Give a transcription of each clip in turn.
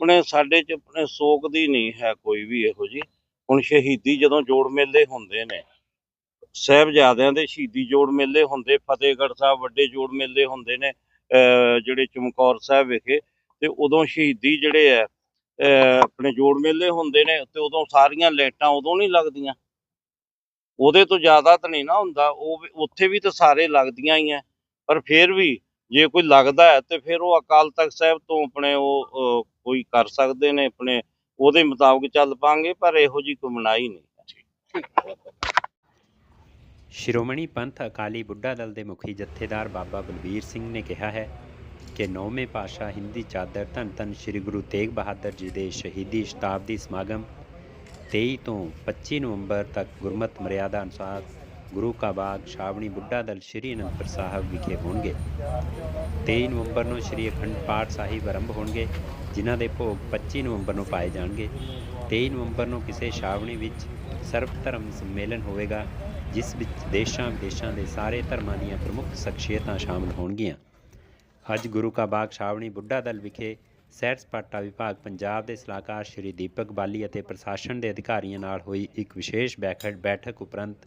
ਆਪਣੇ, ਸਾਡੇ ਚ ਆਪਣੇ ਸੋਗ ਦੀ ਨਹੀਂ ਹੈ ਕੋਈ ਵੀ ਇਹੋ ਜੀ ਹੁਣ ਸ਼ਹੀਦੀ ਜਦੋਂ ਜੋੜ ਮੇਲੇ ਹੁੰਦੇ ਨੇ, ਸਾਹਿਬਜ਼ਾਦਿਆਂ ਦੇ ਸ਼ਹੀਦੀ ਜੋੜ ਮੇਲੇ ਹੁੰਦੇ, ਫਤਿਹਗੜ੍ਹ ਸਾਹਿਬ ਵੱਡੇ ਜੋੜ ਮੇਲੇ ਹੁੰਦੇ ਨੇ, ਅਹ ਜਿਹੜੇ ਚਮਕੌਰ ਸਾਹਿਬ ਵਿਖੇ, ਤੇ ਉਦੋਂ ਸ਼ਹੀਦੀ ਜਿਹੜੇ ਆ, ਅਹ ਆਪਣੇ ਜੋੜ ਮੇਲੇ ਹੁੰਦੇ ਨੇ, ਤੇ ਉਦੋਂ ਸਾਰੀਆਂ ਲਾਈਟਾਂ ਉਦੋਂ ਨਹੀਂ ਲੱਗਦੀਆਂ। ਉਹਦੇ ਤੋਂ ਜ਼ਿਆਦਾ ਤਾਂ ਨਹੀਂ ਨਾ ਹੁੰਦਾ, ਉਹ ਵੀ- ਉੱਥੇ ਵੀ ਤਾਂ ਸਾਰੇ ਲੱਗਦੀਆਂ ਹੀ ਆ, ਪਰ ਫਿਰ ਵੀ ਜੇ ਕੋਈ ਲੱਗਦਾ ਹੈ, ਤੇ ਫਿਰ ਉਹ ਅਕਾਲ ਤਖਤ ਸਾਹਿਬ ਤੋਂ ਆਪਣੇ ਉਹ ਕੋਈ ਕਰ ਸਕਦੇ ਨੇ ਆਪਣੇ, ਉਹਦੇ ਮੁਤਾਬਕ ਚੱਲ ਪਾਂਗੇ, ਪਰ ਇਹੋ ਜੀ ਕੋਈ ਮਨਾਹੀ ਨਹੀਂ ਸ਼੍ਰੋਮਣੀ ਪੰਥ ਅਕਾਲੀ ਬੁੱਢਾ ਦਲ ਦੇ ਮੁਖੀ ਜਥੇਦਾਰ ਬਾਬਾ ਬਲਬੀਰ ਸਿੰਘ ਨੇ ਕਿਹਾ ਹੈ ਕਿ ਨੌਵੇਂ ਪਾਤਸ਼ਾਹ ਹਿੰਦੀ ਚਾਦਰ ਧੰਨ ਧੰਨ ਸ੍ਰੀ ਗੁਰੂ ਤੇਗ ਬਹਾਦਰ ਜੀ ਦੇ ਸ਼ਹੀਦੀ ਸ਼ਤਾਬਦੀ ਸਮਾਗਮ 23 ਤੋਂ 25 ਨਵੰਬਰ ਤੱਕ ਗੁਰਮਤ ਮਰਿਆਦਾ ਅਨੁਸਾਰ ਗੁਰੂ ਕਾ ਬਾਗ ਸ਼ਾਵਣੀ ਬੁੱਢਾ ਦਲ ਸ੍ਰੀ ਅਨੰਦਪੁਰ ਸਾਹਿਬ ਵਿਖੇ ਹੋਣਗੇ। 23 ਨਵੰਬਰ ਨੂੰ ਸ੍ਰੀ ਅਖੰਡ ਪਾਠ ਸਾਹਿਬ ਆਰੰਭ ਹੋਣਗੇ, ਜਿਨ੍ਹਾਂ ਦੇ ਭੋਗ 25 ਨਵੰਬਰ ਨੂੰ ਪਾਏ ਜਾਣਗੇ। 23 ਨਵੰਬਰ ਨੂੰ ਕਿਸੇ ਛਾਵਣੀ ਵਿੱਚ ਸਰਬ ਧਰਮ ਸੰਮੇਲਨ ਹੋਵੇਗਾ, ਜਿਸ ਵਿੱਚ ਦੇਸ਼ਾਂ ਵਿਦੇਸ਼ਾਂ ਦੇ ਸਾਰੇ ਧਰਮਾਂ ਦੀਆਂ ਪ੍ਰਮੁੱਖ ਸ਼ਖਸੀਅਤਾਂ ਸ਼ਾਮਲ ਹੋਣਗੀਆਂ। ਅੱਜ ਗੁਰੂ ਕਾ ਬਾਗ ਛਾਵਣੀ ਬੁੱਢਾ ਦਲ ਵਿਖੇ ਸੈਰ ਸਪਾਟਾ ਵਿਭਾਗ ਪੰਜਾਬ ਦੇ ਸਲਾਹਕਾਰ ਸ਼੍ਰੀ ਦੀਪਕ ਬਾਲੀ ਅਤੇ ਪ੍ਰਸ਼ਾਸਨ ਦੇ ਅਧਿਕਾਰੀਆਂ ਨਾਲ ਹੋਈ ਇੱਕ ਵਿਸ਼ੇਸ਼ ਬੈਠਕ ਬੈਠਕ ਉਪਰੰਤ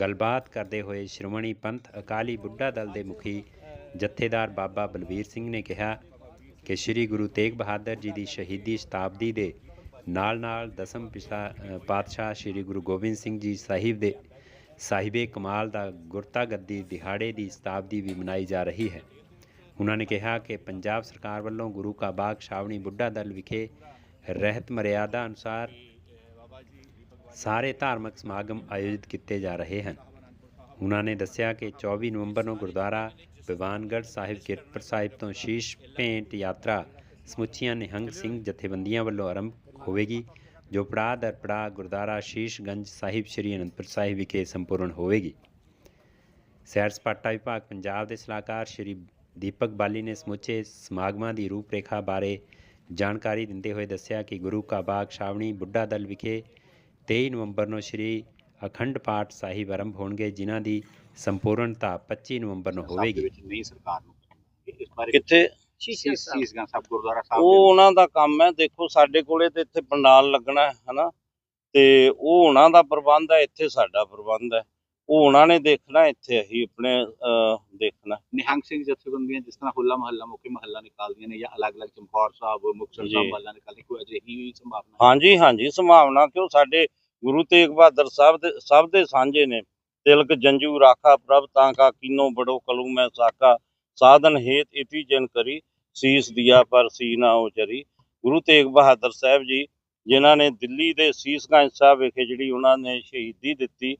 ਗੱਲਬਾਤ ਕਰਦੇ ਹੋਏ ਸ਼੍ਰੋਮਣੀ ਪੰਥ ਅਕਾਲੀ ਬੁੱਢਾ ਦਲ ਦੇ ਮੁਖੀ ਜਥੇਦਾਰ ਬਾਬਾ ਬਲਵੀਰ ਸਿੰਘ ਨੇ ਕਿਹਾ ਕਿ ਸ੍ਰੀ ਗੁਰੂ ਤੇਗ ਬਹਾਦਰ ਜੀ ਦੀ ਸ਼ਹੀਦੀ ਸ਼ਤਾਬਦੀ ਦੇ ਨਾਲ-ਨਾਲ ਦਸਮ ਪਿਛਲਾ ਪਾਤਸ਼ਾਹ ਸ੍ਰੀ ਗੁਰੂ ਗੋਬਿੰਦ ਸਿੰਘ ਜੀ ਸਾਹਿਬ ਦੇ ਸਾਹਿਬੇ ਕਮਾਲ ਦਾ ਗੁਰਤਾ ਗੱਦੀ ਦਿਹਾੜੇ ਦੀ ਸ਼ਤਾਬਦੀ ਵੀ ਮਨਾਈ ਜਾ ਰਹੀ ਹੈ। ਉਹਨਾਂ ਨੇ ਕਿਹਾ ਕਿ ਪੰਜਾਬ ਸਰਕਾਰ ਵੱਲੋਂ ਗੁਰੂ ਕਾ ਬਾਗ ਛਾਵਣੀ ਬੁੱਢਾ ਦਲ ਵਿਖੇ ਰਹਿਤ ਮਰਿਆਦਾ ਅਨੁਸਾਰ ਸਾਰੇ ਧਾਰਮਿਕ ਸਮਾਗਮ ਆਯੋਜਿਤ ਕੀਤੇ ਜਾ ਰਹੇ ਹਨ। ਉਹਨਾਂ ਨੇ ਦੱਸਿਆ ਕਿ 24 ਨਵੰਬਰ ਨੂੰ ਗੁਰਦੁਆਰਾ ਬਿਵਾਨਗੜ੍ਹ ਸਾਹਿਬ ਕਿਰਤਪੁਰ ਸਾਹਿਬ ਤੋਂ ਸ਼ੀਸ਼ ਭੇਂਟ ਯਾਤਰਾ ਸਮੁੱਚੀਆਂ ਨਿਹੰਗ ਸਿੰਘ ਜਥੇਬੰਦੀਆਂ ਵੱਲੋਂ ਆਰੰਭ ਹੋਵੇਗੀ, ਜੋ ਪੜਾਅ ਦਰ ਪੜਾਅ ਗੁਰਦੁਆਰਾ ਸ਼ੀਸ਼ਗੰਜ ਸਾਹਿਬ ਸ੍ਰੀ ਅਨੰਦਪੁਰ ਸਾਹਿਬ ਵਿਖੇ ਸੰਪੂਰਨ ਹੋਵੇਗੀ। ਸੈਰ ਸਪਾਟਾ ਵਿਭਾਗ ਪੰਜਾਬ ਦੇ ਸਲਾਹਕਾਰ ਸ਼੍ਰੀ ਦੀਪਕ ਬਾਲੀ ਨੇ ਸਮੁੱਚੇ ਸਮਾਗਮਾਂ ਦੀ ਰੂਪਰੇਖਾ ਬਾਰੇ ਜਾਣਕਾਰੀ ਦਿੰਦੇ ਹੋਏ ਦੱਸਿਆ ਕਿ ਗੁਰੂ ਕਾ ਬਾਗ ਸ਼ਾਵਣੀ ਬੁੱਢਾ ਦਲ ਵਿਖੇ 23 ਨਵੰਬਰ ਨੂੰ ਸ਼੍ਰੀ ਅਖੰਡ ਪਾਠ ਸਾਹਿਬ ਆਰੰਭ ਹੋਣਗੇ ਜਿਨ੍ਹਾਂ ਦੀ ਸੰਪੂਰਨਤਾ 25 ਨਵੰਬਰ ਨੂੰ ਹੋਵੇਗੀ। ਵਿੱਚ ਨਹੀਂ ਸਰਕਾਰ ਨੂੰ ਇਸ ਬਾਰੇ ਕਿੱਥੇ? ਸ਼ੀਸ਼ ਸ਼ੀਸ਼ਗੰਜ ਸਾਹਿਬ। ਗੁਰਦੁਆਰਾ ਸਾਹਿਬ ਉਹ ਉਹਨਾਂ ਦਾ ਕੰਮ ਹੈ ਦੇਖੋ ਸਾਡੇ ਕੋਲੇ ਤੇ ਇੱਥੇ ਪੰਡਾਲ ਲੱਗਣਾ ਹੈ ਹਨਾ? ਤੇ ਉਹ ਉਹਨਾਂ ਦਾ ਪ੍ਰਬੰਧ ਹੈ ਇੱਥੇ ਸਾਡਾ ਪ੍ਰਬੰਧ ਹੈ। ਉਹ ਉਹਨਾਂ ਨੇ ਦੇਖਣਾ ਇੱਥੇ ਅਸੀਂ ਆਪਣੇ ਅਹ, ਦੇਖਣਾ ਨਿਹੰਗ ਸਿੰਘ ਜਥੇਬੰਦੀਆਂ ਜਿਸ ਤਰ੍ਹਾਂ ਹੁੱਲਾ ਮਹੱਲਾ ਮੁੱਖੀ ਮਹੱਲਾ ਨਿਕਾਲਦੀਆਂ ਨੇ ਜਾਂ ਅਲੱਗ-ਅਲੱਗ ਚਮਕੌਰ ਸਾਹਿਬ ਮੁਕਤਸਰ ਸਾਹਿਬ ਜੀ। ਮਹੱਲਾ ਨਿਕਾਲਦੀ ਕੋਈ ਅਜਿਹੀ ਵੀ ਸੰਭਾਵਨਾ ਹੈ? ਹਾਂਜੀ ਹਾਂਜੀ ਸੰਭਾਵਨਾ ਕਿਉਂ? ਸਾਡੇ ਗੁਰੂ ਤੇਗ ਬਹਾਦਰ ਸਾਹਿਬ ਦੇ ਸਭ ਦੇ ਸਾਂਝੇ ਨੇ। ਤਿਲਕ ਜੰਜੂ ਰਾਖਾ ਪ੍ਰਭ ਤਾਂ ਕਾ ਕੀਨੋ ਬੜੋ ਕਲੂ ਮੈਂ ਸਾਕਾ ਸਾਧਨ ਹੇਤ ਇਤੀ ਜਨ ਕਰੀ ਸੀਸ ਦਿਆ ਪਰ ਸੀ ਨਾ ਉਚਰੀ ਗੁਰੂ ਤੇਗ ਬਹਾਦਰ ਸਾਹਿਬ ਜੀ ਜਿਨ੍ਹਾਂ ਨੇ ਦਿੱਲੀ ਦੇ ਸੀਸਗੰਜ ਸਾਹਿਬ ਵਿਖੇ ਜਿਹੜੀ ਉਹਨਾਂ ਨੇ ਸ਼ਹੀਦੀ ਦਿੱਤੀ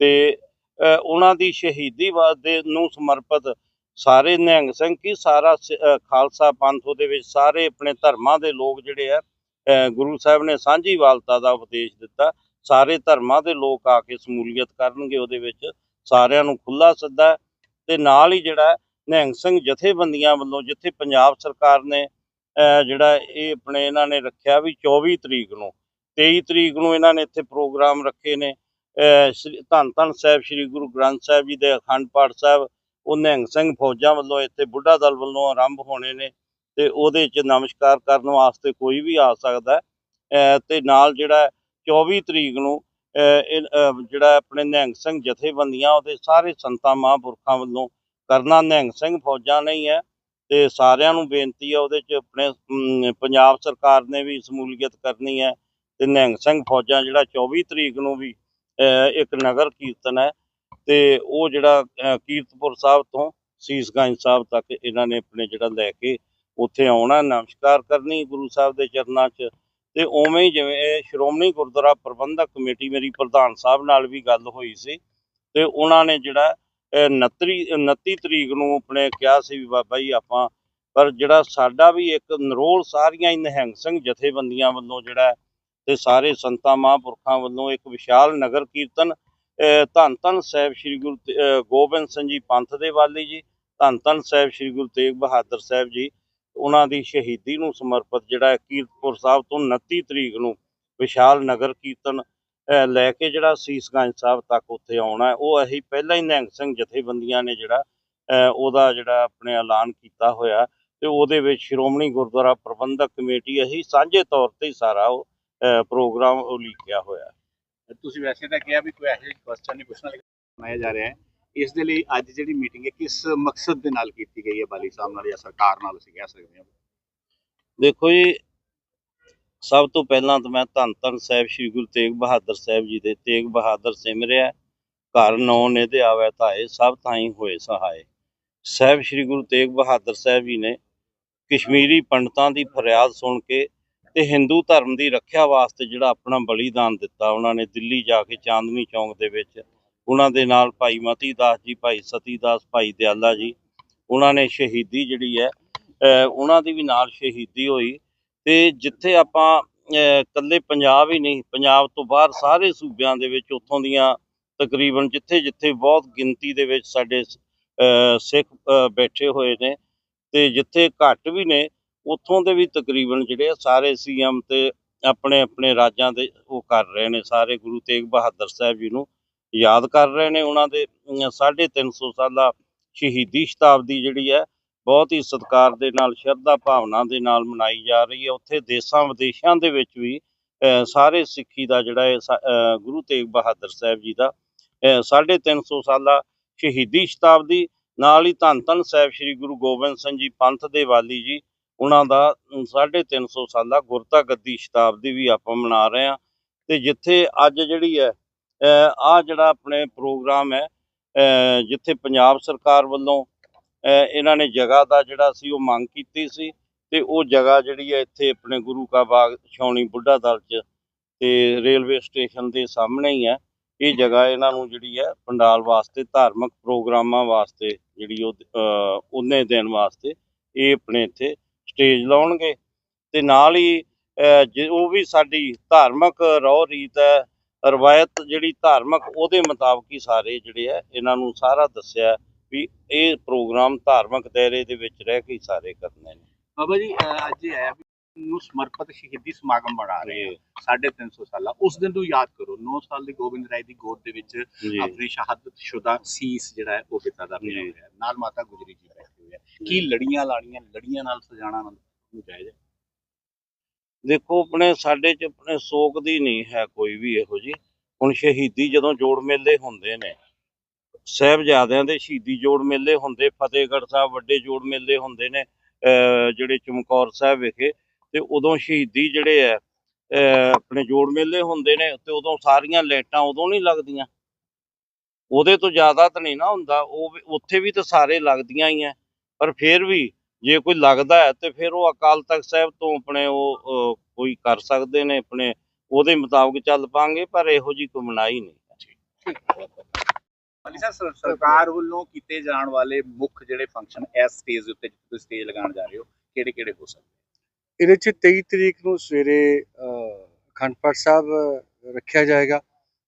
ਤੇ ਉਹਨਾਂ ਦੀ ਸ਼ਹੀਦੀ ਵਾਸਤੇ ਨੂੰ ਸਮਰਪਿਤ ਸਾਰੇ ਨਿਹੰਗ ਸਿੰਘ ਕੀ ਸਾਰਾ ਸ- ਖਾਲਸਾ ਪੰਥ ਉਹਦੇ ਵਿੱਚ ਸਾਰੇ ਆਪਣੇ ਧਰਮਾਂ ਦੇ ਲੋਕ ਜਿਹੜੇ ਆ ਗੁਰੂ ਸਾਹਿਬ ਨੇ ਸਾਂਝੀ ਵਾਲਤਾ ਦਾ ਉਪਦੇਸ਼ ਦਿੱਤਾ। ਸਾਰੇ ਧਰਮਾਂ ਦੇ ਲੋਕ ਆ ਕੇ ਸਮੂਲੀਅਤ ਕਰਨਗੇ ਉਹਦੇ ਵਿੱਚ। ਸਾਰਿਆਂ ਨੂੰ ਖੁੱਲਾ ਸੱਦਾ ਹੈ ਤੇ ਨਾਲ ਹੀ ਜਿਹੜਾ ਨਿਹੰਗ ਸਿੰਘ ਜਥੇਬੰਦੀਆਂ ਵੱਲੋਂ ਜਿੱਥੇ ਪੰਜਾਬ ਸਰਕਾਰ ਨੇ ਜਿਹੜਾ ਇਹ ਆਪਣੇ ਇਹਨਾਂ ਨੇ ਰੱਖਿਆ ਵੀ 24 ਤਰੀਕ ਨੂੰ 23 ਤਰੀਕ ਨੂੰ ਇਹਨਾਂ ਨੇ ਇੱਥੇ ਪ੍ਰੋਗਰਾਮ ਰੱਖੇ ਨੇ। ਧੰਨ ਧੰਨ ਸਾਹਿਬ ਸ੍ਰੀ ਗੁਰੂ ਗ੍ਰੰਥ ਸਾਹਿਬ ਜੀ ਦੇ ਅਖੰਡ ਪਾਠ ਸਾਹਿਬ ਉਹ ਨਿਹੰਗ ਸਿੰਘ ਫੌਜਾਂ ਵੱਲੋਂ ਇੱਥੇ ਬੁੱਢਾ ਦਲ ਵੱਲੋਂ ਆਰੰਭ ਹੋਣੇ ਨੇ ਤੇ ਉਹਦੇ 'ਚ ਨਮਸਕਾਰ ਕਰਨ ਵਾਸਤੇ ਕੋਈ ਵੀ ਆ ਸਕਦਾ ਹੈ। ਤੇ ਨਾਲ ਜਿਹੜਾ ਹੈ 24 ਤਰੀਕ ਨੂੰ ਇਹ, ਜਿਹੜਾ ਆਪਣੇ ਨਿਹੰਗ ਸਿੰਘ ਜਥੇਬੰਦੀਆਂ ਉਹਦੇ ਸਾਰੇ ਸੰਤਾਂ ਮਹਾਂਪੁਰਖਾਂ ਵੱਲੋਂ ਕਰਨਾ ਨਿਹੰਗ ਸਿੰਘ ਫੌਜਾਂ ਨਹੀਂ ਹੈ ਤੇ ਸਾਰਿਆਂ ਨੂੰ ਬੇਨਤੀ ਹੈ ਉਹਦੇ 'ਚ ਆਪਣੇ ਪੰਜਾਬ ਸਰਕਾਰ ਨੇ ਵੀ ਸਮੂਲੀਅਤ ਕਰਨੀ ਹੈ ਤੇ ਨਿਹੰਗ ਸਿੰਘ ਫੌਜਾਂ ਜਿਹੜਾ 24 ਤਰੀਕ ਨੂੰ ਵੀ ਇੱਕ ਨਗਰ ਕੀਰਤਨ ਹੈ ਤੇ ਉਹ ਜਿਹੜਾ ਕੀਰਤਪੁਰ ਸਾਹਿਬ ਤੋਂ ਸੀਸਗੰਜ ਸਾਹਿਬ ਤੱਕ ਇਹਨਾਂ ਨੇ ਆਪਣੇ ਜਿਹੜਾ ਲੈ ਕੇ ਉੱਥੇ ਆਉਣਾ, ਨਮਸਕਾਰ ਕਰਨੀ ਗੁਰੂ ਸਾਹਿਬ ਦੇ ਚਰਨਾਂ 'ਚ ਤੇ ਉਵੇਂ ਹੀ ਜਿਵੇਂ ਇਹ ਸ਼੍ਰੋਮਣੀ ਗੁਰਦੁਆਰਾ ਪ੍ਰਬੰਧਕ ਕਮੇਟੀ ਮੇਰੀ ਪ੍ਰਧਾਨ ਸਾਹਿਬ ਨਾਲ ਵੀ ਗੱਲ ਹੋਈ ਸੀ ਤੇ ਉਹਨਾਂ ਨੇ ਜਿਹੜਾ, ਅਹ 29 29 ਤਰੀਕ ਨੂੰ ਆਪਣੇ ਕਿਹਾ ਸੀ ਵੀ ਬਾਬਾ ਜੀ ਆਪਾਂ, ਪਰ ਜਿਹੜਾ ਸਾਡਾ ਵੀ ਇੱਕ ਨਰੋਲ ਸਾਰੀਆਂ ਹੀ ਨਿਹੰਗ ਸਿੰਘ ਜਥੇਬੰਦੀਆਂ ਵੱਲੋਂ ਜਿਹੜਾ ਤੇ ਸਾਰੇ ਸੰਤਾਂ ਮਹਾਂਪੁਰਖਾਂ ਵੱਲੋਂ ਇੱਕ ਵਿਸ਼ਾਲ ਨਗਰ ਕੀਰਤਨ ਧੰਨ ਧੰਨ ਸਾਹਿਬ ਸ੍ਰੀ ਗੁਰੂ ਗੋਬਿੰਦ ਸਿੰਘ ਜੀ ਪੰਥ ਦੇ ਵਾਲੀ ਜੀ, ਧੰਨ ਧੰਨ ਸਾਹਿਬ ਸ੍ਰੀ ਗੁਰੂ ਤੇਗ ਬਹਾਦਰ ਸਾਹਿਬ ਜੀ, ਉਹਨਾਂ ਦੀ ਸ਼ਹੀਦੀ ਨੂੰ ਸਮਰਪਿਤ ਜਿਹੜਾ ਹੈ ਕੀਰਤਪੁਰ ਸਾਹਿਬ ਤੋਂ 29 ਤਰੀਕ ਨੂੰ ਵਿਸ਼ਾਲ ਨਗਰ ਕੀਰਤਨ ਲੈ ਕੇ ਜਿਹੜਾ ਸੀਸਗੰਜ ਸਾਹਿਬ ਤੱਕ ਉੱਥੇ ਆਉਣਾ ਉਹ ਅਸੀਂ ਪਹਿਲਾਂ ਹੀ ਨਿਹੰਗ ਸਿੰਘ ਜਥੇਬੰਦੀਆਂ ਨੇ ਜਿਹੜਾ ਉਹਦਾ ਜਿਹੜਾ ਆਪਣੇ ਐਲਾਨ ਕੀਤਾ ਹੋਇਆ। ਤੇ ਉਹਦੇ ਵਿੱਚ ਸ਼੍ਰੋਮਣੀ ਗੁਰਦੁਆਰਾ ਪ੍ਰਬੰਧਕ ਕਮੇਟੀ ਅਸੀਂ ਸਾਂਝੇ ਤੌਰ ਤੇ ਸਾਰਾ ਉਹ ਪ੍ਰੋਗਰਾਮ ਉਲੀਕਿਆ ਹੋਇਆ। ਤੁਸੀਂ ਵੈਸੇ ਤਾਂ ਕਿਹਾ ਵੀ ਕੋਈ ਜਿਹੀ ਕੁਐਸਚਨ ਨਹੀਂ ਪੁੱਛਣਾ ਬਣਾਇਆ ਜਾ ਰਿਹਾ ਹੈ। ਇਸ ਦੇ ਲਈ ਅੱਜ ਜਿਹੜੀ ਮੀਟਿੰਗ ਹੈ ਕਿਸ ਮਕਸਦ ਦੇ ਨਾਲ ਕੀਤੀ ਗਈ ਹੈ ਬਾਲੀ ਸਾਹਿਬ ਨਾਲ ਜਾਂ ਸਰਕਾਰ ਨਾਲ ਅਸੀਂ ਕਹਿ ਸਕਦੇ ਹਾਂ? ਦੇਖੋ ਜੀ ਸਭ ਤੋਂ ਪਹਿਲਾਂ ਤਾਂ ਮੈਂ ਧੰਨ ਧੰਨ ਸਾਹਿਬ ਸ੍ਰੀ ਗੁਰੂ ਤੇਗ ਬਹਾਦਰ ਸਾਹਿਬ ਜੀ ਦੇ ਤੇਗ ਬਹਾਦਰ ਸਿਮਰਿਆ ਘਰ ਨੌ ਨੇ ਦੇ ਆਵੇ ਧਾਏ ਸਭ ਥਾਈ ਹੋਏ ਸਹਾਏ। ਸਾਹਿਬ ਸ੍ਰੀ ਗੁਰੂ ਤੇਗ ਬਹਾਦਰ ਸਾਹਿਬ ਜੀ ਨੇ ਕਸ਼ਮੀਰੀ ਪੰਡਤਾਂ ਦੀ ਫਰਿਆਦ ਸੁਣ ਕੇ ਤੇ ਹਿੰਦੂ ਧਰਮ ਦੀ ਰੱਖਿਆ ਵਾਸਤੇ ਜਿਹੜਾ ਆਪਣਾ ਬਲੀਦਾਨ ਦਿੱਤਾ ਉਹਨਾਂ ਨੇ ਦਿੱਲੀ ਜਾ ਕੇ ਚਾਂਦਨੀ ਚੌਂਕ ਦੇ ਵਿੱਚ, ਉਹਨਾਂ ਦੇ ਨਾਲ ਭਾਈ ਮਤੀ ਦਾਸ ਜੀ, ਭਾਈ ਸਤੀ ਦਾਸ ਭਾਈ ਦਿਆਲਾ ਜੀ, ਉਹਨਾਂ ਨੇ ਸ਼ਹੀਦੀ ਜਿਹੜੀ ਹੈ ਉਹਨਾਂ ਦੀ ਵੀ ਨਾਲ ਸ਼ਹੀਦੀ ਹੋਈ ਤੇ ਜਿੱਥੇ ਆਪਾਂ, ਅਹ ਇਕੱਲੇ ਪੰਜਾਬ ਹੀ ਨਹੀਂ, ਪੰਜਾਬ ਤੋਂ ਬਾਹਰ ਸਾਰੇ ਸੂਬਿਆਂ ਦੇ ਵਿੱਚ ਉੱਥੋਂ ਦੀਆਂ ਤਕਰੀਬਨ ਜਿੱਥੇ ਜਿੱਥੇ ਬਹੁਤ ਗਿਣਤੀ ਦੇ ਵਿੱਚ ਸਾਡੇ ਸਿੱਖ ਬੈਠੇ ਹੋਏ ਨੇ ਤੇ ਜਿੱਥੇ ਘੱਟ ਵੀ ਨੇ ਉੱਥੋਂ ਦੇ ਵੀ ਤਕਰੀਬਨ ਜਿਹੜੇ ਆ ਸਾਰੇ ਸੀਐਮ ਤੇ ਆਪਣੇ ਆਪਣੇ ਰਾਜਾਂ ਦੇ ਉਹ ਕਰ ਰਹੇ ਨੇ ਸਾਰੇ ਗੁਰੂ ਤੇਗ ਬਹਾਦਰ ਸਾਹਿਬ ਜੀ ਨੂੰ ਯਾਦ ਕਰ ਰਹੇ ਨੇ ਉਹਨਾਂ ਦੇ ਅਮ, ਸਾਢੇ 350 ਸਾਲਾ ਸ਼ਹੀਦੀ ਸ਼ਤਾਬਦੀ ਜਿਹੜੀ ਹੈ ਬਹੁਤ ਹੀ ਸਤਿਕਾਰ ਦੇ ਨਾਲ ਸ਼ਰਧਾ ਭਾਵਨਾ ਦੇ ਨਾਲ ਮਨਾਈ ਜਾ ਰਹੀ ਹੈ। ਉੱਥੇ ਦੇਸ਼ਾਂ ਵਿਦੇਸ਼ਾਂ ਦੇ ਵਿੱਚ ਵੀ ਸਾਰੇ ਸਿੱਖੀ ਦਾ ਜਿਹੜਾ ਹੈ ਸਾ- ਗੁਰੂ ਤੇਗ ਬਹਾਦਰ ਸਾਹਿਬ ਜੀ ਦਾ ਅਹ, ਸਾਢੇ 350 ਸਾਲਾ ਸ਼ਹੀਦੀ ਸ਼ਤਾਬਦੀ ਨਾਲ ਹੀ ਧੰਨ ਧੰਨ ਸਾਹਿਬ ਸ੍ਰੀ ਗੁਰੂ ਗੋਬਿੰਦ ਸਿੰਘ ਜੀ ਪੰਥ ਦੇ ਵਾਲੀ ਜੀ ਉਹਨਾਂ ਦਾ ਅਮ, ਸਾਢੇ 350 ਸਾਲਾ ਗੁਰਤਾ ਗੱਦੀ ਸ਼ਤਾਬਦੀ ਵੀ ਆਪਾਂ ਮਨਾ ਰਹੇ ਹਾਂ। ਤੇ ਜਿੱਥੇ ਅੱਜ ਜਿਹੜੀ ਹੈ ਆ ਜਿਹੜਾ ਆਪਣੇ ਪ੍ਰੋਗਰਾਮ ਹੈ ਜਿੱਥੇ ਪੰਜਾਬ ਸਰਕਾਰ ਵੱਲੋਂ ਇਹਨਾਂ ਨੇ ਜਗ੍ਹਾ ਦਾ ਜਿਹੜਾ ਸੀ ਉਹ ਮੰਗ ਕੀਤੀ ਸੀ ਤੇ ਉਹ ਜਗ੍ਹਾ ਜਿਹੜੀ ਹੈ ਇੱਥੇ ਆਪਣੇ ਗੁਰੂ ਕਾ ਬਾਗ ਛਾਉਣੀ ਬੁੱਢਾ ਦਲ ਚ ਤੇ ਰੇਲਵੇ ਸਟੇਸ਼ਨ ਦੇ ਸਾਹਮਣੇ ਹੀ ਹੈ। ਇਹ ਜਗ੍ਹਾ ਇਹਨਾਂ ਨੂੰ ਜਿਹੜੀ ਹੈ ਪੰਡਾਲ ਵਾਸਤੇ ਧਾਰਮਿਕ ਪ੍ਰੋਗਰਾਮਾਂ ਵਾਸਤੇ ਜਿਹੜੀ ਉਹ ਅਹ, ਉਹਨੇ ਦਿਨ ਵਾਸਤੇ ਇਹ ਆਪਣੇ ਇੱਥੇ ਸਟੇਜ ਲਾਉਣਗੇ ਤੇ ਨਾਲ ਹੀ ਅਹ, ਉਹ ਵੀ ਸਾਡੀ ਧਾਰਮਿਕ ਰਹੁ ਰੀਤ ਹੈ ਰਵਾਇਤ ਜਿਹੜੀ ਧਾਰਮਿਕ ਉਹਦੇ ਮੁਤਾਬਕ ਹੀ ਸਾਰੇ ਜਿਹੜੇ ਆ ਇਹਨਾਂ ਨੂੰ ਸਾਰਾ ਦੱਸਿਆ ਵੀ ਇਹ ਪ੍ਰੋਗਰਾਮ ਧਾਰਮਿਕ ਦਾਇਰੇ ਦੇ ਵਿੱਚ ਰਹਿ ਕੇ ਹੀ ਸਾਰੇ ਕਰਨੇ ਨੇ। ਬਾਬਾ ਜੀ ਅੱਜ ਇਹ ਹੈ ਵੀ ਨੂੰ ਸਮਰਪਿਤ ਸ਼ਹੀਦੀ ਸਮਾਗਮ ਬਣਾ ਰਹੇ ਹਾਂ ਸਾਢੇ 300 ਸਾਲਾ। ਉਸ ਦਿਨ ਨੂੰ ਯਾਦ ਕਰੋ 9 ਸਾਲ ਦੀ ਗੋਬਿੰਦ ਰਾਏ ਦੀ ਗੋਦ ਦੇ ਵਿੱਚ ਆਪਣੀ ਸ਼ਹਾਦਤ ਸ਼ੁਦਾ ਸੀਸ ਜਿਹੜਾ ਹੈ ਉਹ ਪਿਤਾ ਦਾ ਪਿਆ। ਹੋਇਆ। ਨਾਲ ਮਾਤਾ ਗੁਜਰੀ ਜੀ ਬੈਠੇ ਹੋਏ ਆ ਕੀ ਲੜੀਆਂ ਲਾਣੀਆਂ ਲੜੀਆਂ ਨਾਲ ਸਜਾਣਾ ਨੂੰ ਜਾਇਜ਼ ਹੈ? ਦੇਖੋ ਆਪਣੇ ਸਾਡੇ ਚ ਆਪਣੇ ਸੋਗ ਦੀ ਨਹੀਂ ਹੈ ਕੋਈ ਵੀ ਇਹੋ ਜੀ ਹੁਣ ਸ਼ਹੀਦੀ ਜਦੋਂ ਜੋੜ ਮੇਲੇ ਹੁੰਦੇ ਨੇ ਸਾਹਿਬਜ਼ਾਦਿਆਂ ਦੇ ਸ਼ਹੀਦੀ ਜੋੜ ਮੇਲੇ ਹੁੰਦੇ ਫਤਿਹਗੜ੍ਹ ਸਾਹਿਬ ਵੱਡੇ ਜੋੜ ਮੇਲੇ ਹੁੰਦੇ ਨੇ ਜਿਹੜੇ ਚਮਕੌਰ ਸਾਹਿਬ ਵਿਖੇ ਤੇ ਉਦੋਂ ਸ਼ਹੀਦੀ ਜਿਹੜੇ ਆ ਆਪਣੇ ਜੋੜ ਮੇਲੇ ਹੁੰਦੇ ਨੇ ਤੇ ਉਦੋਂ ਸਾਰੀਆਂ ਲਾਈਟਾਂ ਉਦੋਂ ਨਹੀਂ ਲੱਗਦੀਆਂ। ਉਹਦੇ ਤੋਂ ਜ਼ਿਆਦਾ ਤਾਂ ਨਹੀਂ ਨਾ ਹੁੰਦਾ, ਉਹ ਉੱਥੇ ਵੀ ਤਾਂ ਸਾਰੇ ਲੱਗਦੀਆਂ ਹੀ ਆ। ਪਰ ਫਿਰ ਵੀ ਜੇ ਕੋਈ ਲੱਗਦਾ ਹੈ ਤੇ ਫਿਰ ਉਹ ਅਕਾਲ ਤਖਤ ਸਾਹਿਬ ਤੋਂ ਆਪਣੇ ਉਹ ਕੋਈ ਕਰ ਸਕਦੇ ਨੇ ਆਪਣੇ, ਉਹਦੇ ਮੁਤਾਬਕ ਚੱਲ ਪਾਂਗੇ, ਪਰ ਇਹੋ ਜੀ ਕੋਈ ਮਨਾਈ ਨਹੀਂ ਅਲੀ ਸਰ- ਸਰਕਾਰ ਵੱਲੋਂ ਕੀਤੇ ਜਾਣ ਵਾਲੇ ਮੁੱਖ ਜਿਹੜੇ ਫੰਕਸ਼ਨ ਇਸ ਸਟੇਜ ਦੇ ਉੱਤੇ ਤੁਸੀਂ ਸਟੇਜ ਲਗਾਉਣ ਜਾ ਰਹੇ ਹੋ ਕਿਹੜੇ ਕਿਹੜੇ ਹੋ ਸਕਦੇ? ਇਹਦੇ ਚ 23 ਤਰੀਕ ਨੂੰ ਸਵੇਰੇ ਅਖੰਡ ਪਾਠ ਸਾਹਿਬ ਰੱਖਿਆ ਜਾਏਗਾ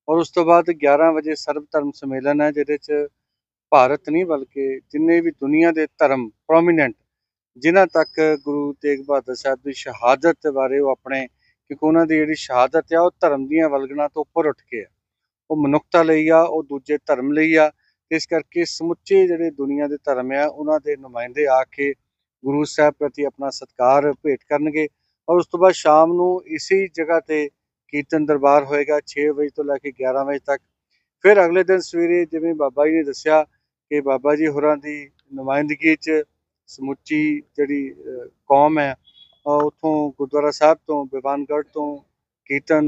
ਔਰ ਉਸ ਤੋਂ ਬਾਅਦ 11 ਵਜੇ ਸਰਬ ਧਰਮ ਸੰਮੇਲਨ ਹੈ, ਜਿਹਦੇ ਚ ਭਾਰਤ ਨਹੀਂ, ਬਲਕਿ ਜਿੰਨੇ ਵੀ ਦੁਨੀਆ ਦੇ ਧਰਮ ਪ੍ਰੋਮੀਨੈਂਟ ਜਿਨ੍ਹਾਂ ਤੱਕ ਗੁਰੂ ਤੇਗ ਬਹਾਦਰ ਸਾਹਿਬ ਦੀ ਸ਼ਹਾਦਤ ਬਾਰੇ ਉਹ ਆਪਣੇ, ਕਿਉਂਕਿ ਉਹਨਾਂ ਦੀ ਜਿਹੜੀ ਸ਼ਹਾਦਤ ਆ, ਉਹ ਧਰਮ ਦੀਆਂ ਵਲਗਣਾ ਤੋਂ ਉੱਪਰ ਉੱਠ ਕੇ ਆ। ਉਹ ਮਨੁੱਖਤਾ ਲਈ ਆ, ਉਹ ਦੂਜੇ ਧਰਮ ਲਈ ਆ ਇਸ ਕਰਕੇ ਸਮੁੱਚੇ ਜਿਹੜੇ ਦੁਨੀਆ ਦੇ ਧਰਮ ਆ, ਉਹਨਾਂ ਦੇ ਨੁਮਾਇੰਦੇ ਆ ਕੇ ਗੁਰੂ ਸਾਹਿਬ ਪ੍ਰਤੀ ਆਪਣਾ ਸਤਿਕਾਰ ਭੇਟ ਕਰਨਗੇ ਔਰ ਉਸ ਤੋਂ ਬਾਅਦ ਸ਼ਾਮ ਨੂੰ ਇਸੇ ਜਗ੍ਹਾ ਤੇ ਕੀਰਤਨ ਦਰਬਾਰ ਹੋਏਗਾ 6 ਵਜੇ ਤੋਂ ਲੈ ਕੇ 11 ਵਜੇ ਤੱਕ। ਫਿਰ ਅਗਲੇ ਦਿਨ ਸਵੇਰੇ ਜਿਵੇਂ ਬਾਬਾ ਜੀ ਨੇ ਦੱਸਿਆ ਕਿ ਬਾਬਾ ਜੀ ਹੋਰਾਂ ਦੀ ਨੁਮਾਇੰਦਗੀ 'ਚ ਸਮੁੱਚੀ ਜਿਹੜੀ ਕੌਮ ਹੈ ਅਹ, ਉੱਥੋਂ ਗੁਰਦੁਆਰਾ ਸਾਹਿਬ ਤੋਂ ਬਿਵਾਨਗੜ੍ਹ ਤੋਂ ਕੀਰਤਨ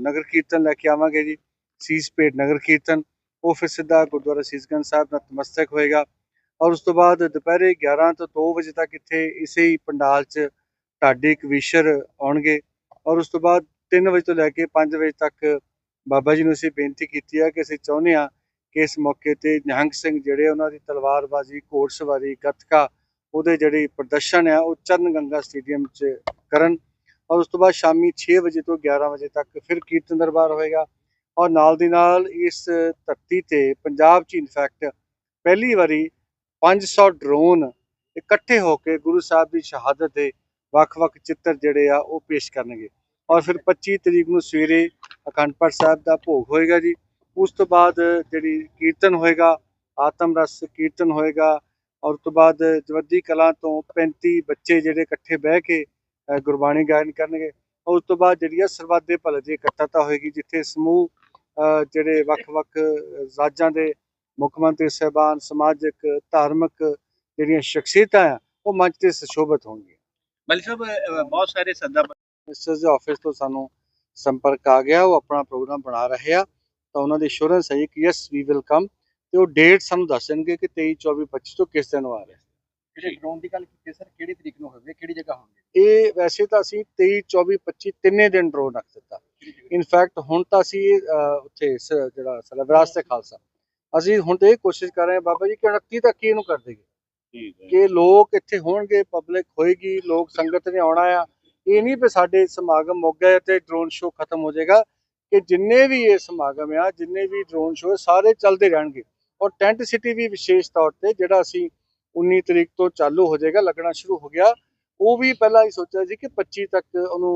ਨਗਰ ਕੀਰਤਨ ਲੈ ਕੇ ਆਵਾਂਗੇ ਜੀ। ਸੀਸ ਭੇਟ ਨਗਰ ਕੀਰਤਨ ਉਹ ਫਿਰ ਸਿੱਧਾ ਗੁਰਦੁਆਰਾ ਸੀਸਗੰਜ ਸਾਹਿਬ ਨਤਮਸਤਕ ਹੋਏਗਾ। ਔਰ ਉਸ ਤੋਂ ਬਾਅਦ ਦੁਪਹਿਰੇ 11 ਤੋਂ 2 ਵਜੇ ਤੱਕ ਇੱਥੇ ਇਸੇ ਹੀ ਪੰਡਾਲ 'ਚ ਢਾਡੀ ਕਵੀਸ਼ਰ ਆਉਣਗੇ। ਔਰ ਉਸ ਤੋਂ ਬਾਅਦ 3 ਵਜੇ ਤੋਂ ਲੈ ਕੇ 5 ਵਜੇ ਤੱਕ ਬਾਬਾ ਜੀ ਨੂੰ ਅਸੀਂ ਬੇਨਤੀ ਕੀਤੀ ਹੈ ਕਿ ਅਸੀਂ ਚਾਹੁੰਦੇ ਹਾਂ ਕਿ ਇਸ ਮੌਕੇ ਤੇ ਨਿਹੰਗ ਸਿੰਘ ਜਿਹੜੇ ਉਹਨਾਂ ਦੀ ਤਲਵਾਰਬਾਜ਼ੀ, ਘੋੜਸਵਾਰੀ, ਗੱਤਕਾ ਉਹਦੇ ਜਿਹੜੀ ਪ੍ਰਦਰਸ਼ਨ ਆ ਉਹ ਚਰਨ ਗੰਗਾ ਸਟੇਡੀਅਮ 'ਚ ਕਰਨ। ਔਰ ਉਸ ਤੋਂ ਬਾਅਦ ਸ਼ਾਮੀ 6 ਵਜੇ ਤੋਂ 11 ਵਜੇ ਤੱਕ ਫਿਰ ਕੀਰਤਨ ਦਰਬਾਰ ਹੋਏਗਾ। ਔਰ ਨਾਲ ਦੀ ਨਾਲ ਇਸ ਧਰਤੀ ਤੇ ਪੰਜਾਬ 'ਚ ਇਨਫੈਕਟ ਪਹਿਲੀ ਵਾਰੀ 500 ਡਰੋਨ ਇਕੱਠੇ ਹੋ ਕੇ ਗੁਰੂ ਸਾਹਿਬ ਦੀ ਸ਼ਹਾਦਤ ਦੇ ਵੱਖ-ਵੱਖ ਚਿੱਤਰ ਜਿਹੜੇ ਆ ਉਹ ਪੇਸ਼ ਕਰਨਗੇ। ਔਰ ਫਿਰ 25 ਤਰੀਕ ਨੂੰ ਸਵੇਰੇ ਅਖੰਡ ਪਾਠ ਸਾਹਿਬ ਦਾ ਭੋਗ ਹੋਏਗਾ ਜੀ। ਉਸ ਤੋਂ ਬਾਅਦ ਜਿਹੜੀ ਕੀਰਤਨ ਹੋਏਗਾ, ਆਤਮ ਰਸ ਕੀਰਤਨ ਹੋਏਗਾ। ਔਰ ਉਸ ਤੋਂ ਬਾਅਦ ਜਵੱਦੀ ਕਲਾਂ ਤੋਂ 35 ਬੱਚੇ ਜਿਹੜੇ ਇਕੱਠੇ ਬਹਿ ਕੇ ਗੁਰਬਾਣੀ ਗਾਇਨ ਕਰਨਗੇ। ਔਰ ਉਸ ਤੋਂ ਬਾਅਦ ਜਿਹੜੀ ਆ ਸਰਬੱਤ ਦੇ ਭਲੇ ਦੀ ਇਕੱਠਤਾ ਹੋਏਗੀ, ਜਿੱਥੇ ਸਮੂਹ ਜਿਹੜੇ ਵੱਖ-ਵੱਖ ਰਾਜਾਂ ਦੇ ਮੁੱਖ ਮੰਤਰੀ ਸਾਹਿਬਾਨ ਸਮਾਜਿਕ ਧਾਰਮਿਕ ਜਿਹੜੀਆਂ ਸ਼ਖਸੀਅਤਾਂ ਆ ਉਹ ਮੰਚ ਤੇ ਸੁਸ਼ੋਭਿਤ ਹੋਣਗੀਆਂ। ਬਾਲੀ ਸਾਹਿਬ ਬਹੁਤ ਸਾਰੇ ਸੱਦਾ ਮਿਨਿਸਟਰ ਦੇ ਆਫਿਸ ਤੋਂ ਸਾਨੂੰ ਸੰਪਰਕ ਆ ਗਿਆ ਉਹ ਆਪਣਾ ਪ੍ਰੋਗਰਾਮ ਬਣਾ ਰਹੇ ਆ। ਤਾਂ ਉਹਨਾਂ ਦੀ ਅਸ਼ੋਰੈਂਸ ਹੈ ਕਿ ਯੈਸ ਵੀ ਵਿਲ ਕਮ ਤੇ ਉਹ ਡੇਟ ਸਾਨੂੰ ਦੱਸ ਦੇਣਗੇ ਕਿ 23 24 25 ਤੋਂ ਕਿਸ ਦਿਨ ਆ ਰਹੇ ਜਿਹੜੇ ਡਰੋਨ ਦੀ ਗੱਲ ਕੀਤੀ ਸਰ ਕਿਹੜੀ ਤਰੀਕ ਨੂੰ ਹੋਵੇ ਕਿਹੜੀ ਜਗ੍ਹਾ ਹੋਣਗੇ? ਇਹ ਵੈਸੇ ਤਾਂ ਅਸੀਂ 23 24 25 ਤਿੰਨੇ ਦਿਨ ਡਰੋਨ ਰੱਖ ਦਿੱਤਾ। ਇਨਫੈਕਟ ਹੁਣ ਤਾਂ ਅਸੀਂ ਉੱਥੇ ਜਿਹੜਾ ਸਾਡਾ ਵਿਰਾਸਤ ਤੇ ਖਾਲਸਾ। ਅਸੀਂ ਹੁਣ ਤੇ ਇਹ ਕੋਸ਼ਿਸ਼ ਕਰ ਰਹੇ ਹਾਂ ਬਾਬਾ ਜੀ ਕਿ 29 ਤੱਕ ਹੀ ਇਹਨੂੰ ਕਰ ਦੇਈਏ। ਕਿ ਲੋਕ ਇੱਥੇ ਹੋਣਗੇ ਪਬਲਿਕ ਹੋਏਗੀ ਲੋਕ ਸੰਗਤ ਨੇ ਆਉਣਾ ਆ। ਇਹ ਨਹੀਂ ਵੀ ਸਾਡੇ ਸਮਾਗਮ ਮੁੱਕ ਗਏ ਤੇ ਡਰੋਨ ਸ਼ੋਅ ਖਤਮ ਹੋ ਜਾਏਗਾ। ਕਿ ਜਿੰਨੇ ਵੀ ਇਹ ਸਮਾਗਮ ਆ ਜਿੰਨੇ ਵੀ ਡਰੋਨ ਸ਼ੋਅ ਸਾਰੇ ਚੱਲਦੇ ਰਹਿਣਗੇ। ਔਰ ਟੈਂਟ ਸਿਟੀ ਵੀ ਵਿਸ਼ੇਸ਼ ਤੌਰ ਤੇ ਜਿਹੜਾ ਅਸੀਂ 19 ਤਰੀਕ ਤੋਂ ਚਾਲੂ ਹੋ ਜਾਏਗਾ ਲੱਗਣਾ ਸ਼ੁਰੂ ਹੋ ਗਿਆ। ਉਹ ਵੀ ਪਹਿਲਾਂ ਹੀ ਸੋਚਿਆ ਸੀ ਕਿ 25 ਤੱਕ ਉਹਨੂੰ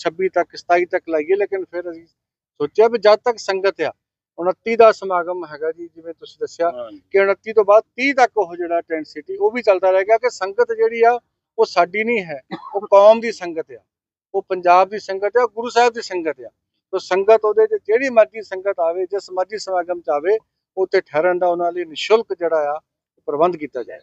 26 ਤੱਕ 27 ਤੱਕ ਲਾਈਏ ਲੇਕਿਨ ਫਿਰ ਅਸੀਂ ਸੋਚਿਆ ਵੀ ਜਦ ਤੱਕ ਸੰਗਤ ਆ 29 ਦਾ ਸਮਾਗਮ ਹੈਗਾ ਜੀ ਜਿਵੇਂ ਤੁਸੀਂ ਦੱਸਿਆ ਕਿ 29 ਤੋਂ ਬਾਅਦ 30 ਤੱਕ ਉਹ ਜਿਹੜਾ ਟੈਂਟ ਸਿਟੀ ਉਹ ਵੀ ਚੱਲਦਾ ਰਹੇਗਾ ਕਿ ਸੰਗਤ ਜਿਹੜੀ ਆ ਉਹ ਸਾਡੀ ਨਹੀਂ ਹੈ ਉਹ ਕੌਮ ਦੀ ਸੰਗਤ ਆ। ਉਹ ਪੰਜਾਬ ਦੀ ਸੰਗਤ ਆ ਗੁਰੂ ਸਾਹਿਬ ਦੀ ਸੰਗਤ ਆ। ਤੋ ਸੰਗਤ ਉਹਦੇ 'ਚ ਜਿਹੜੀ ਮਰਜ਼ੀ ਸੰਗਤ ਆਵੇ ਜਿਸ ਮਰਜ਼ੀ ਸਮਾਗਮ ਚ ਆਵੇ ਉੱਥੇ ਠਹਿਰਨ ਦਾ ਉਹਨਾਂ ਲਈ ਨਿਸ਼ੁਲਕ ਜਿਹੜਾ ਆ ਪ੍ਰਬੰਧ ਕੀਤਾ ਜਾਏ।